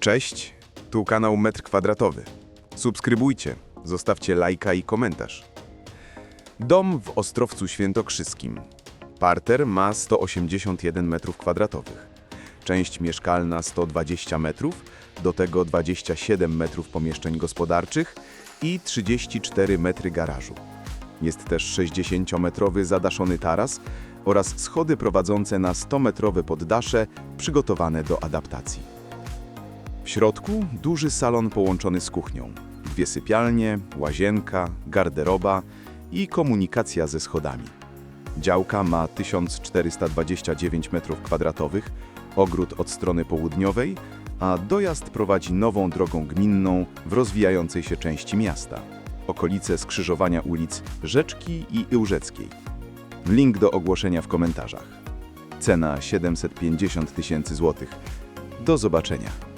Cześć, tu kanał Metr Kwadratowy. Subskrybujcie, zostawcie lajka i komentarz. Dom w Ostrowcu Świętokrzyskim. Parter ma 181 m2. Część mieszkalna 120 metrów, do tego 27 metrów pomieszczeń gospodarczych i 34 metry garażu. Jest też 60-metrowy zadaszony taras oraz schody prowadzące na 100-metrowe poddasze przygotowane do adaptacji. W środku duży salon połączony z kuchnią. Dwie sypialnie, łazienka, garderoba i komunikacja ze schodami. Działka ma 1429 m2, ogród od strony południowej, a dojazd prowadzi nową drogą gminną w rozwijającej się części miasta. Okolice skrzyżowania ulic Rzeczki i Iłżeckiej. Link do ogłoszenia w komentarzach. Cena 750 tysięcy złotych. Do zobaczenia.